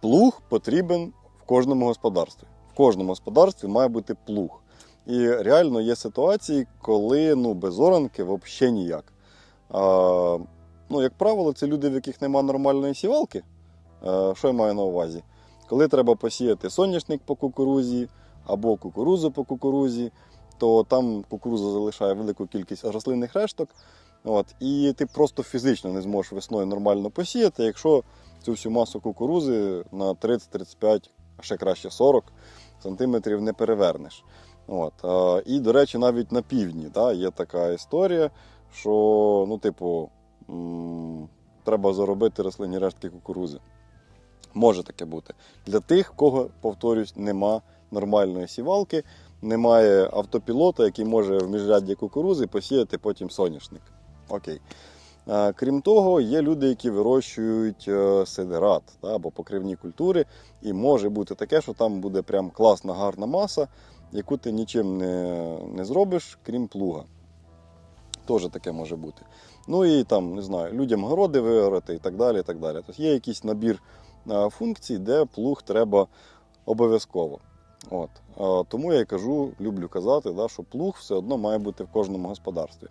Плуг потрібен в кожному господарстві. В кожному господарстві має бути плуг. І реально є ситуації, коли ну, без оранки взагалі ніяк. А, ну, як правило, це люди, в яких немає нормальної сівалки. А, що я маю на увазі? Коли треба посіяти соняшник по кукурузі або кукурузу по кукурузі, то там кукуруза залишає велику кількість рослинних решток. От, і ти просто фізично не зможеш весною нормально посіяти, якщо цю всю масу кукурузи на 30-35, а ще краще 40 сантиметрів не перевернеш. От. І, до речі, навіть на півдні да, є така історія, що ну, типу, треба заробити рослинні рештки кукурузи. Може таке бути. Для тих, кого, повторюсь, нема нормальної сівалки, немає автопілота, який може в міжрядді кукурузи посіяти потім соняшник. Окей. Крім того, є люди, які вирощують е, сидерат або покривні культури, і може бути таке, що там буде прям класна гарна маса, яку ти нічим не, не зробиш, крім плуга. Теж таке може бути. Ну і там, не знаю, людям городи виорати і так далі. І так далі. Тобто є якийсь набір е, функцій, де плуг треба обов'язково. От. Е, Тому я й кажу, люблю казати, да, що плуг все одно має бути в кожному господарстві.